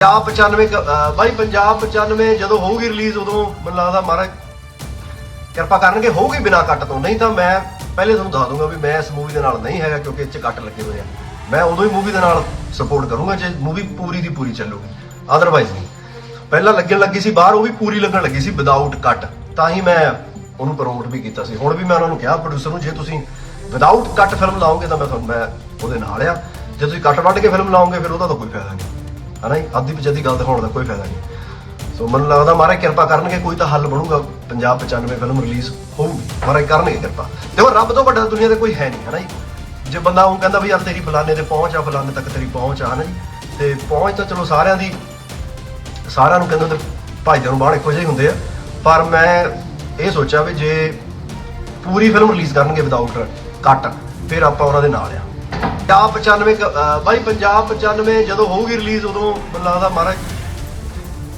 ਪੰਜਾਬ 95 ਅਹ ਬਾਈ ਪੰਜਾਬ 95 ਜਦੋਂ ਹੋਊਗੀ ਰਿਲੀਜ਼ ਉਦੋਂ ਮੈਨੂੰ ਲੱਗਦਾ ਮਹਾਰਾਜ ਕਿਰਪਾ ਕਰਨਗੇ, ਹੋਊਗੀ ਬਿਨਾ ਕੱਟ ਤੋਂ। ਨਹੀਂ ਤਾਂ ਮੈਂ ਪਹਿਲੇ ਤੁਹਾਨੂੰ ਦੱਸ ਦੂੰਗਾ ਵੀ ਮੈਂ ਇਸ ਮੂਵੀ ਦੇ ਨਾਲ ਨਹੀਂ ਹੈਗਾ ਕਿਉਂਕਿ ਇਹ 'ਚ ਕੱਟ ਲੱਗੇ ਹੋਏ ਆ। ਮੈਂ ਉਦੋਂ ਹੀ ਮੂਵੀ ਦੇ ਨਾਲ ਸਪੋਰਟ ਕਰੂੰਗਾ ਜੇ ਮੂਵੀ ਪੂਰੀ ਦੀ ਪੂਰੀ ਚੱਲੂਗੀ। ਅਦਰਵਾਈਜ਼ ਨਹੀਂ। ਪਹਿਲਾਂ ਲੱਗਣ ਲੱਗੀ ਸੀ, ਬਾਹਰ ਉਹ ਵੀ ਪੂਰੀ ਲੱਗਣ ਲੱਗੀ ਸੀ ਵਿਦਆਊਟ ਕੱਟ ਤਾਂ ਹੀ ਮੈਂ ਉਹਨੂੰ ਪ੍ਰਮੋਟ ਵੀ ਕੀਤਾ ਸੀ। ਹੁਣ ਵੀ ਮੈਂ ਉਹਨਾਂ ਨੂੰ ਕਿਹਾ ਪ੍ਰੋਡਿਊਸਰ ਨੂੰ, ਜੇ ਤੁਸੀਂ ਵਿਦਆਊਟ ਕੱਟ ਫਿਲਮ ਲਾਓਗੇ ਤਾਂ ਮੈਂ ਤੁਹਾਨੂੰ, ਮੈਂ ਉਹਦੇ ਨਾਲ ਆ। ਜੇ ਤੁਸੀਂ ਕੱਟ ਵੱਢ ਕੇ ਫਿਲਮ ਲਾਓਗੇ, ਫਿਰ ਉਹਦਾ ਤਾਂ ਕੋਈ ਫਾਇਦਾ ਨਹੀਂ। ਹਨਾ ਜੀ? ਅੱਧੀ ਪਿਛਦੀ ਗੱਲ ਦਿਖਾਉਣ ਦਾ ਕੋਈ ਫਾਇਦਾ ਨਹੀਂ। ਸੋ ਮੈਨੂੰ ਲੱਗਦਾ ਮਾਰੇ ਕਿਰਪਾ ਕਰਨਗੇ, ਕੋਈ ਤਾਂ ਹੱਲ ਬਣੂਗਾ। ਪੰਜਾਬ 95 ਫਿਲਮ ਰਿਲੀਜ਼ ਹੋਊਗੀ। ਮਾਰੇ ਕਰਨਗੇ ਕਿਰਪਾ। ਦੇਖੋ, ਰੱਬ ਤੋਂ ਵੱਡਾ ਦੁਨੀਆ ਤੇ ਕੋਈ ਹੈ ਨਹੀਂ ਹਨਾ ਜੀ? ਜੇ ਬੰਦਾ ਉਹ ਕਹਿੰਦਾ ਵੀ ਯਾਰ ਤੇਰੀ ਫਲਾਣੇ ਤੇ ਪਹੁੰਚ ਆ, ਫਲਾਣੇ ਤੱਕ ਤੇਰੀ ਪਹੁੰਚ ਆ ਹਨਾ ਜੀ? ਤੇ ਪਹੁੰਚ ਤਾਂ ਚਲੋ ਸਾਰਿਆਂ ਦੀ, ਸਾਰਿਆਂ ਨੂੰ ਕਹਿੰਦੇ ਹੁੰਦੇ, ਭਾਈਆਂ ਨੂੰ ਬਾਹਰ ਇੱਕੋ ਜਿਹੇ ਹੀ ਹੁੰਦੇ ਆ। ਪਰ ਮੈਂ ਇਹ ਸੋਚਿਆ ਵੀ ਜੇ ਪੂਰੀ ਫਿਲਮ ਰਿਲੀਜ਼ ਕਰਨਗੇ ਵਿਦਆਊਟ ਕੱਟ ਫਿਰ ਆਪਾਂ ਉਹਨਾਂ ਦੇ ਨਾਲ ਆ। ਪੰਜਾਬ 95 ਕ- ਅਹ ਬਾਈ ਪੰਜਾਬ 95 ਜਦੋਂ ਹੋਊਗੀ ਰਿਲੀਜ਼ ਉਦੋਂ ਮੈਨੂੰ ਲੱਗਦਾ ਮਹਾਰਾਜ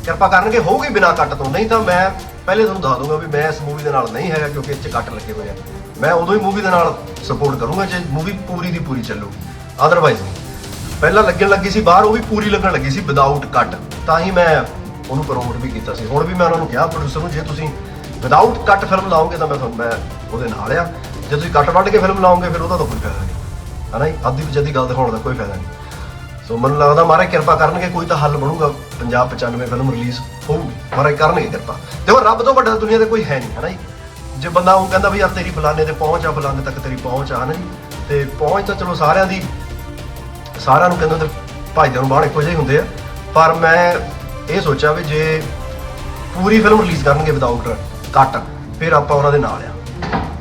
ਕਿਰਪਾ ਕਰਨਗੇ, ਹੋਊਗੀ ਬਿਨਾ ਕੱਟ ਤੋਂ। ਨਹੀਂ ਤਾਂ ਮੈਂ ਪਹਿਲੇ ਤੁਹਾਨੂੰ ਦੱਸ ਦੂੰਗਾ ਵੀ ਮੈਂ ਇਸ ਮੂਵੀ ਦੇ ਨਾਲ ਨਹੀਂ ਹੈਗਾ ਕਿਉਂਕਿ ਇਹ 'ਚ ਕੱਟ ਲੱਗੇ ਹੋਏ ਆ। ਮੈਂ ਉਦੋਂ ਹੀ ਮੂਵੀ ਦੇ ਨਾਲ ਸਪੋਰਟ ਕਰੂੰਗਾ ਜੇ ਮੂਵੀ ਪੂਰੀ ਦੀ ਪੂਰੀ ਚੱਲੂ। ਅਦਰਵਾਈਜ਼ ਨਹੀਂ। ਪਹਿਲਾਂ ਲੱਗਣ ਲੱਗੀ ਸੀ, ਬਾਹਰ ਉਹ ਵੀ ਪੂਰੀ ਲੱਗਣ ਲੱਗੀ ਸੀ ਵਿਦਆਊਟ ਕੱਟ ਤਾਂ ਹੀ ਮੈਂ ਉਹਨੂੰ ਪ੍ਰਮੋਟ ਵੀ ਕੀਤਾ ਸੀ। ਹੁਣ ਵੀ ਮੈਂ ਉਹਨਾਂ ਨੂੰ ਕਿਹਾ ਪ੍ਰੋਡਿਊਸਰ ਨੂੰ, ਜੇ ਤੁਸੀਂ ਵਿਦਆਊਟ ਕੱਟ ਫਿਲਮ ਲਾਓਗੇ ਤਾਂ ਮੈਂ ਤੁਹਾਨੂੰ, ਮੈਂ ਉਹਦੇ ਨਾਲ ਆ। ਜੇ ਤੁਸੀਂ ਕੱਟ ਵੱਢ ਕੇ ਫਿਲਮ ਲਾਓਗੇ, ਫਿਰ ਉਹਦਾ ਤਾਂ ਕੋਈ ਫਾਇਦਾ ਨਹੀਂ। ਹਨਾ ਜੀ? ਅੱਧੀ ਪਿਛਦੀ ਗੱਲ ਦਿਖਾਉਣ ਦਾ ਕੋਈ ਫਾਇਦਾ ਨਹੀਂ। ਸੋ ਮੈਨੂੰ ਲੱਗਦਾ ਮਾਰੇ ਕਿਰਪਾ ਕਰਨਗੇ, ਕੋਈ ਤਾਂ ਹੱਲ ਬਣੂਗਾ। ਪੰਜਾਬ 95 ਫਿਲਮ ਰਿਲੀਜ਼ ਹੋਊਗੀ। ਮਾਰੇ ਕਰਨਗੇ ਕਿਰਪਾ। ਦੇਖੋ, ਰੱਬ ਤੋਂ ਵੱਡਾ ਦੁਨੀਆ ਤੇ ਕੋਈ ਹੈ ਨਹੀਂ, ਹਨਾ ਜੀ? ਜੇ ਬੰਦਾ ਉਹ ਕਹਿੰਦਾ ਵੀ ਯਾਰ ਤੇਰੀ ਫਲਾਣੇ ਤੇ ਪਹੁੰਚ ਆ, ਫਲਾਣੇ ਤੱਕ ਤੇਰੀ ਪਹੁੰਚ ਆ, ਹਨਾ ਜੀ? ਤੇ ਪਹੁੰਚ ਤਾਂ ਚਲੋ ਸਾਰਿਆਂ ਦੀ, ਸਾਰਿਆਂ ਨੂੰ ਕਹਿੰਦੇ ਹੁੰਦੇ, ਭਾਈਆਂ ਨੂੰ ਬਾਹਰ ਇੱਕੋ ਜਿਹੇ ਹੀ ਹੁੰਦੇ ਆ। ਪਰ ਮੈਂ ਇਹ ਸੋਚਿਆ ਵੀ ਜੇ ਪੂਰੀ ਫਿਲਮ ਰਿਲੀਜ਼ ਕਰਨਗੇ ਵਿਦਆਊਟ ਕੱਟ ਫਿਰ ਆਪਾਂ ਉਹਨਾਂ ਦੇ ਨਾਲ ਆ।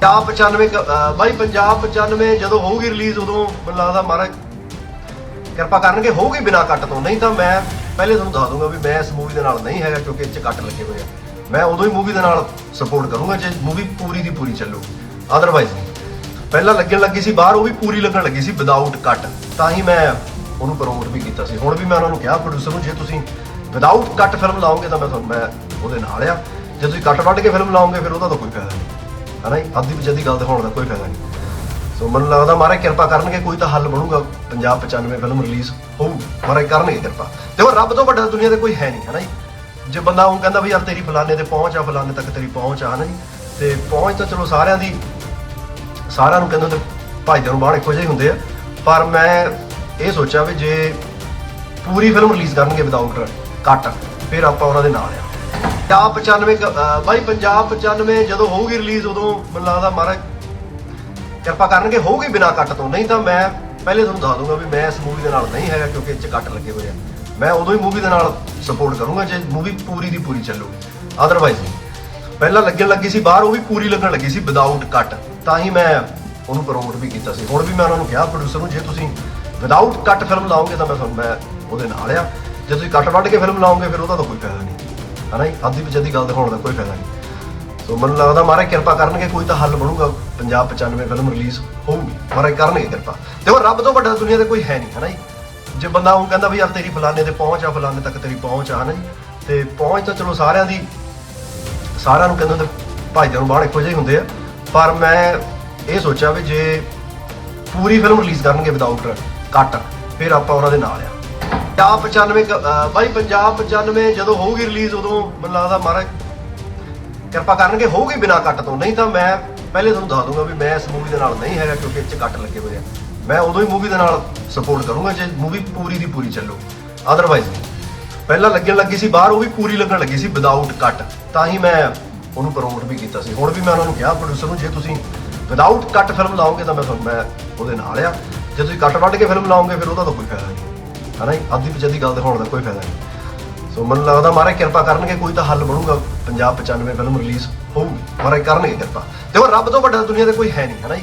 ਪੰਜਾਬ 95 ਬਾਈ ਪੰਜਾਬ 95 ਜਦੋਂ ਹੋਊਗੀ ਰਿਲੀਜ਼ ਉਦੋਂ ਮੈਨੂੰ ਲੱਗਦਾ ਮਹਾਰਾਜ ਕਿਰਪਾ ਕਰਨਗੇ, ਹੋਊਗੀ ਬਿਨਾ ਕੱਟ ਤੋਂ। ਨਹੀਂ ਤਾਂ ਮੈਂ ਪਹਿਲੇ ਤੁਹਾਨੂੰ ਦੱਸ ਦੂੰਗਾ ਵੀ ਮੈਂ ਇਸ ਮੂਵੀ ਦੇ ਨਾਲ ਨਹੀਂ ਹੈਗਾ, ਕਿਉਂਕਿ ਇਹ 'ਚ ਕੱਟ ਲੱਗੇ ਹੋਏ ਆ। ਮੈਂ ਉਦੋਂ ਹੀ ਮੂਵੀ ਦੇ ਨਾਲ ਸਪੋਰਟ ਕਰੂੰਗਾ, ਜੇ ਮੂਵੀ ਪੂਰੀ ਦੀ ਪੂਰੀ ਚੱਲੂ। ਅਦਰਵਾਈਜ਼ ਨਹੀਂ। ਪਹਿਲਾਂ ਲੱਗਣ ਲੱਗੀ ਸੀ, ਬਾਹਰ ਉਹ ਵੀ ਪੂਰੀ ਲੱਗਣ ਲੱਗੀ ਸੀ ਵਿਦਆਊਟ ਕੱਟ ਤਾਂ ਹੀ ਮੈਂ ਉਹਨੂੰ ਪ੍ਰਮੋਟ ਵੀ ਕੀਤਾ ਸੀ। ਹੁਣ ਵੀ ਮੈਂ ਉਹਨਾਂ ਨੂੰ ਕਿਹਾ ਪ੍ਰੋਡਿਊਸਰ ਨੂੰ, ਜੇ ਤੁਸੀਂ ਵਿਦਆਊਟ ਕੱਟ ਫਿਲਮ ਲਾਓਗੇ ਤਾਂ ਮੈਂ ਤੁਹਾਨੂੰ, ਮੈਂ ਉਹਦੇ ਨਾਲ ਆ। ਜੇ ਤੁਸੀਂ ਕੱਟ ਵੱਢ ਕੇ ਫਿਲਮ ਲਾਓਗੇ, ਫਿਰ ਉਹਦਾ ਤਾਂ ਕੋਈ ਫਾਇਦਾ ਨਹੀਂ। ਹਨਾ ਜੀ? ਅੱਧੀ ਪਿਛਦੀ ਗੱਲ ਦਿਖਾਉਣ ਦਾ ਕੋਈ ਫਾਇਦਾ ਨਹੀਂ। ਸੋ ਮੈਨੂੰ ਲੱਗਦਾ ਮਾਰੇ ਕਿਰਪਾ ਕਰਨਗੇ, ਕੋਈ ਤਾਂ ਹੱਲ ਬਣੂਗਾ। ਪੰਜਾਬ 95 ਫਿਲਮ ਰਿਲੀਜ਼ ਹੋਊਗੀ ਮਾਰੇ ਕਰਨਗੇ ਕਿਰਪਾ। ਦੇਖੋ, ਰੱਬ ਤੋਂ ਵੱਡਾ ਦੁਨੀਆ ਤੇ ਕੋਈ ਹੈ ਨਹੀਂ, ਹਨਾ ਜੀ? ਜੇ ਬੰਦਾ ਉਹ ਕਹਿੰਦਾ ਵੀ ਯਾਰ ਤੇਰੀ ਫਲਾਣੇ ਤੇ ਪਹੁੰਚ ਆ, ਫਲਾਣੇ ਤੱਕ ਤੇਰੀ ਪਹੁੰਚ ਆ, ਹਨਾ ਜੀ? ਤੇ ਪਹੁੰਚ ਤਾਂ ਚਲੋ ਸਾਰਿਆਂ ਦੀ, ਸਾਰਿਆਂ ਨੂੰ ਕਹਿੰਦੇ ਹੁੰਦੇ, ਭਾਈਆਂ ਨੂੰ ਬਾਹਰ ਇੱਕੋ ਜਿਹੇ ਹੀ ਹੁੰਦੇ ਆ। ਪਰ ਮੈਂ ਇਹ ਸੋਚਿਆ ਵੀ ਜੇ ਪੂਰੀ ਫਿਲਮ ਰਿਲੀਜ਼ ਕਰਨਗੇ ਵਿਦਆਊਟ ਕੱਟ ਫਿਰ ਆਪਾਂ ਉਹਨਾਂ ਦੇ ਨਾਲ ਆ। ਪੰਜਾਬ 95 ਅਹ ਬਾਈ ਪੰਜਾਬ 95 ਜਦੋਂ ਹੋਊਗੀ ਰਿਲੀਜ਼ ਉਦੋਂ ਮੈਨੂੰ ਲੱਗਦਾ ਮਹਾਰਾਜ ਕਿਰਪਾ ਕਰਨਗੇ, ਹੋਊਗੀ ਬਿਨਾ ਕੱਟ ਤੋਂ। ਨਹੀਂ ਤਾਂ ਮੈਂ ਪਹਿਲੇ ਤੁਹਾਨੂੰ ਦੱਸ ਦੂੰਗਾ ਵੀ ਮੈਂ ਇਸ ਮੂਵੀ ਦੇ ਨਾਲ ਨਹੀਂ ਹੈਗਾ ਕਿਉਂਕਿ ਇਹ 'ਚ ਕੱਟ ਲੱਗੇ ਹੋਏ ਆ। ਮੈਂ ਉਦੋਂ ਹੀ ਮੂਵੀ ਦੇ ਨਾਲ ਸਪੋਰਟ ਕਰੂੰਗਾ ਜੇ ਮੂਵੀ ਪੂਰੀ ਦੀ ਪੂਰੀ ਚੱਲੂਗੀ। ਅਦਰਵਾਈਜ਼ ਨਹੀਂ। ਪਹਿਲਾਂ ਲੱਗਣ ਲੱਗੀ ਸੀ, ਬਾਹਰ ਉਹ ਵੀ ਪੂਰੀ ਲੱਗਣ ਲੱਗੀ ਸੀ ਵਿਦਆਊਟ ਕੱਟ ਤਾਂ ਹੀ ਮੈਂ ਉਹਨੂੰ ਪ੍ਰਮੋਟ ਵੀ ਕੀਤਾ ਸੀ। ਹੁਣ ਵੀ ਮੈਂ ਉਹਨਾਂ ਨੂੰ ਕਿਹਾ ਪ੍ਰੋਡਿਊਸਰ ਨੂੰ, ਜੇ ਤੁਸੀਂ ਵਿਦਆਊਟ ਕੱਟ ਫਿਲਮ ਲਾਓਗੇ ਤਾਂ ਮੈਂ ਤੁਹਾਨੂੰ, ਮੈਂ ਉਹਦੇ ਨਾਲ ਆ। ਜੇ ਤੁਸੀਂ ਕੱਟ ਵੱਢ ਕੇ ਫਿਲਮ ਲਾਓਗੇ, ਫਿਰ ਉਹਦਾ ਤਾਂ ਕੋਈ ਫਾਇਦਾ ਨਹੀਂ। ਹਨਾ ਜੀ? ਅੱਧੀ ਪਿਛਦੀ ਗੱਲ ਦਿਖਾਉਣ ਦਾ ਕੋਈ ਫਾਇਦਾ ਨਹੀਂ। ਸੋ ਮੈਨੂੰ ਲੱਗਦਾ ਮਹਾਰਾਜ ਕਿਰਪਾ ਕਰਨਗੇ, ਕੋਈ ਤਾਂ ਹੱਲ ਬਣੂਗਾ। ਪੰਜਾਬ 95 ਫਿਲਮ ਰਿਲੀਜ਼ ਹੋਊਗੀ। ਮਹਾਰਾਜ ਕਰਨਗੇ ਕਿਰਪਾ। ਦੇਖੋ, ਰੱਬ ਤੋਂ ਵੱਡਾ ਦੁਨੀਆ ਤੇ ਕੋਈ ਹੈ ਨਹੀਂ, ਹਨਾ ਜੀ? ਜੇ ਬੰਦਾ ਉਹ ਕਹਿੰਦਾ ਵੀ ਯਾਰ ਤੇਰੀ ਫਲਾਣੇ ਤੇ ਪਹੁੰਚ ਆ, ਫਲਾਣੇ ਤੱਕ ਤੇਰੀ ਪਹੁੰਚ ਆ, ਹਨਾ ਜੀ? ਤੇ ਪਹੁੰਚ ਤਾਂ ਚਲੋ ਸਾਰਿਆਂ ਦੀ ਸਾਰਿਆਂ ਨੂੰ ਕਹਿੰਦੇ ਹੁੰਦੇ ਭਾਈਆਂ ਨੂੰ ਬਾਹਰ ਇੱਕੋ ਜਿਹੇ ਹੁੰਦੇ ਆ। ਪਰ ਮੈਂ ਇਹ ਸੋਚਿਆ ਵੀ ਜੇ ਪੂਰੀ ਫਿਲਮ ਰਿਲੀਜ਼ ਕਰਨਗੇ ਵਿਦਆਊਟ ਕੱਟ ਫਿਰ ਆਪਾਂ ਉਹਨਾਂ ਦੇ ਨਾਲ ਆ। ਪੰਜਾਬ 95 ਕ- ਬਾਈ ਪੰਜਾਬ 95 ਜਦੋਂ ਹੋਊਗੀ ਰਿਲੀਜ਼ ਉਦੋਂ ਮੈਨੂੰ ਲੱਗਦਾ ਮਹਾਰਾਜ ਕਿਰਪਾ ਕਰਨਗੇ, ਹੋਊਗੀ ਬਿਨਾ ਕੱਟ ਤੋਂ। ਨਹੀਂ ਤਾਂ ਮੈਂ ਪਹਿਲੇ ਤੁਹਾਨੂੰ ਦੱਸ ਦੂੰਗਾ ਵੀ ਮੈਂ ਇਸ ਮੂਵੀ ਦੇ ਨਾਲ ਨਹੀਂ ਹੈਗਾ ਕਿਉਂਕਿ ਇਹ 'ਚ ਕੱਟ ਲੱਗੇ ਹੋਏ ਆ। ਮੈਂ ਉਦੋਂ ਹੀ ਮੂਵੀ ਦੇ ਨਾਲ ਸਪੋਰਟ ਕਰੂੰਗਾ ਜੇ ਮੂਵੀ ਪੂਰੀ ਦੀ ਪੂਰੀ ਚੱਲੂਗੀ ਅਦਰਵਾਈਜ਼ ਪਹਿਲਾਂ ਲੱਗਣ ਲੱਗੀ ਸੀ ਬਾਹਰ, ਉਹ ਵੀ ਪੂਰੀ ਲੱਗਣ ਲੱਗੀ ਸੀ ਵਿਦਆਊਟ ਕੱਟ ਤਾਂ ਹੀ ਮੈਂ ਉਹਨੂੰ ਪ੍ਰਮੋਟ ਵੀ ਕੀਤਾ ਸੀ। ਹੁਣ ਵੀ ਮੈਂ ਉਹਨਾਂ ਨੂੰ ਕਿਹਾ ਪ੍ਰੋਡਿਊਸਰ ਨੂੰ, ਜੇ ਤੁਸੀਂ ਵਿਦਆਊਟ ਕੱਟ ਫਿਲਮ ਲਾਓਗੇ ਤਾਂ ਮੈਂ ਤੁਹਾਨੂੰ, ਮੈਂ ਉਹਦੇ ਨਾਲ ਆ। ਜੇ ਤੁਸੀਂ ਕੱਟ ਵੱਢ ਕੇ ਫਿਲਮ ਲਾਓਗੇ, ਫਿਰ ਉਹਦਾ ਤਾਂ ਕੋਈ ਫਾਇਦਾ ਹਨਾ ਜੀ? ਅੱਧੀ ਪਿਛਦੀ ਗੱਲ ਦਿਖਾਉਣ ਦਾ ਕੋਈ ਫਾਇਦਾ ਨਹੀਂ। ਸੋ ਮੈਨੂੰ ਲੱਗਦਾ ਮਾਰੇ ਕਿਰਪਾ ਕਰਨਗੇ, ਕੋਈ ਤਾਂ ਹੱਲ ਬਣੂਗਾ। ਪੰਜਾਬ 95 ਫਿਲਮ ਰਿਲੀਜ਼ ਹੋਊਗੀ। ਮਾਰੇ ਕਰਨਗੇ ਕਿਰਪਾ। ਦੇਖੋ, ਰੱਬ ਤੋਂ ਵੱਡਾ ਦੁਨੀਆ ਤੇ ਕੋਈ ਹੈ ਨਹੀਂ, ਹਨਾ ਜੀ?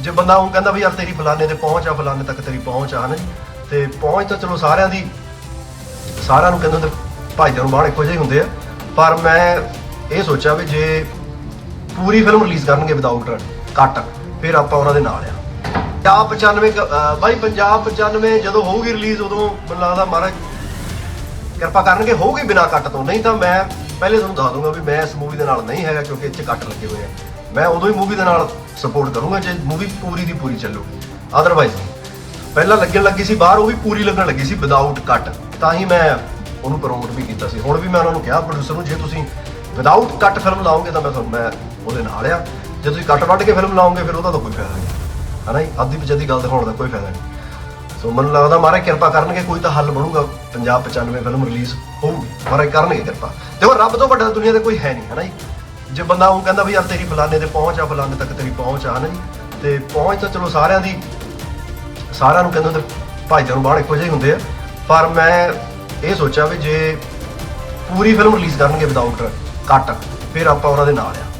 ਜੇ ਬੰਦਾ ਉਹ ਕਹਿੰਦਾ ਵੀ ਯਾਰ ਤੇਰੀ ਫਲਾਣੇ ਤੇ ਪਹੁੰਚ ਆ, ਫਲਾਣੇ ਤੱਕ ਤੇਰੀ ਪਹੁੰਚ ਆ, ਹਨਾ ਜੀ? ਤੇ ਪਹੁੰਚ ਤਾਂ ਚਲੋ ਸਾਰਿਆਂ ਦੀ, ਸਾਰਿਆਂ ਨੂੰ ਕਹਿੰਦੇ ਹੁੰਦੇ, ਭਾਈਆਂ ਨੂੰ ਬਾਹਰ ਇੱਕੋ ਜਿਹੇ ਹੀ ਹੁੰਦੇ ਆ। ਪਰ ਮੈਂ ਇਹ ਸੋਚਿਆ ਵੀ ਜੇ ਪੂਰੀ ਫਿਲਮ ਰਿਲੀਜ਼ ਕਰਨਗੇ ਵਿਦਆਊਟ ਕੱਟ ਫਿਰ ਆਪਾਂ ਉਹਨਾਂ ਦੇ ਨਾਲ ਆ। ਪੰਜਾਬ 95 ਕ- ਅਹ ਬਾਈ ਪੰਜਾਬ 95 ਜਦੋਂ ਹੋਊਗੀ ਰਿਲੀਜ਼ ਉਦੋਂ ਮੈਨੂੰ ਲੱਗਦਾ ਮਹਾਰਾਜ ਕਿਰਪਾ ਕਰਨਗੇ, ਹੋਊਗੀ ਬਿਨਾ ਕੱਟ ਤੋਂ। ਨਹੀਂ ਤਾਂ ਮੈਂ ਪਹਿਲੇ ਤੁਹਾਨੂੰ ਦੱਸ ਦੂੰਗਾ ਵੀ ਮੈਂ ਇਸ ਮੂਵੀ ਦੇ ਨਾਲ ਨਹੀਂ ਹੈਗਾ, ਕਿਉਂਕਿ ਇੱਥੇ ਕੱਟ ਲੱਗੇ ਹੋਏ ਆ। ਮੈਂ ਉਦੋਂ ਹੀ ਮੂਵੀ ਦੇ ਨਾਲ ਸਪੋਰਟ ਕਰੂੰਗਾ, ਜੇ ਮੂਵੀ ਪੂਰੀ ਦੀ ਪੂਰੀ ਚੱਲੂਗੀ। ਅਦਰਵਾਈਜ਼ ਨਹੀਂ ਪਹਿਲਾਂ ਲੱਗਣ ਲੱਗੀ ਸੀ, ਬਾਹਰ ਉਹ ਵੀ ਪੂਰੀ ਲੱਗਣ ਲੱਗੀ ਸੀ ਵਿਦਆਊਟ ਕੱਟ ਤਾਂ ਹੀ ਮੈਂ ਉਹਨੂੰ ਪ੍ਰਮੋਟ ਵੀ ਕੀਤਾ ਸੀ। ਹੁਣ ਵੀ ਮੈਂ ਉਹਨਾਂ ਨੂੰ ਕਿਹਾ ਪ੍ਰੋਡਿਊਸਰ ਨੂੰ, ਜੇ ਤੁਸੀਂ ਵਿਦਆਊਟ ਕੱਟ ਫਿਲਮ ਲਾਓਗੇ ਤਾਂ ਮੈਂ ਤੁਹਾਨੂੰ, ਮੈਂ ਉਹਦੇ ਨਾਲ ਆ। ਜੇ ਤੁਸੀਂ ਕੱਟ ਵੱਢ ਕੇ ਫਿਲਮ ਲਾਓਗੇ, ਫਿਰ ਉਹਦਾ ਤਾਂ ਕੋਈ ਫਾਇਦਾ ਨਹੀਂ। ਹਨਾ ਜੀ? ਅੱਧੀ ਪਚੱਧੀ ਗੱਲ ਦਿਖਾਉਣ ਦਾ ਕੋਈ ਫਾਇਦਾ ਨਹੀਂ। ਸੋ ਮੈਨੂੰ ਲੱਗਦਾ ਮਾਰੇ ਕਿਰਪਾ ਕਰਨਗੇ, ਕੋਈ ਤਾਂ ਹੱਲ ਬਣੂਗਾ। ਪੰਜਾਬ 95 ਫਿਲਮ ਰਿਲੀਜ਼ ਹੋਊਗੀ। ਮਾਰੇ ਕਰਨਗੇ ਕਿਰਪਾ। ਦੇਖੋ, ਰੱਬ ਤੋਂ ਵੱਡਾ ਦੁਨੀਆ ਤੇ ਕੋਈ ਹੈ ਨਹੀਂ, ਹਨਾ ਜੀ? ਜੇ ਬੰਦਾ ਉਹ ਕਹਿੰਦਾ ਵੀ ਯਾਰ ਤੇਰੀ ਫਲਾਣੇ ਤੇ ਪਹੁੰਚ ਆ, ਫਲਾਣੇ ਤੱਕ ਤੇਰੀ ਪਹੁੰਚ ਆ ਨਾ ਜੀ? ਤੇ ਪਹੁੰਚ ਤਾਂ ਚਲੋ ਸਾਰਿਆਂ ਦੀ, ਸਾਰਿਆਂ ਨੂੰ ਕਹਿੰਦੇ ਹੁੰਦੇ, ਭਾਈਚਾਰੂ ਬਾਹਰ ਇੱਕੋ ਜਿਹੇ ਹੁੰਦੇ ਆ। ਪਰ ਮੈਂ ਇਹ ਸੋਚਿਆ ਵੀ ਜੇ ਪੂਰੀ ਫਿਲਮ ਰਿਲੀਜ਼ ਕਰਨਗੇ ਵਿਦਆਊਟ ਕੱਟ ਫਿਰ ਆਪਾਂ ਉਹਨਾਂ ਦੇ ਨਾਲ ਆ।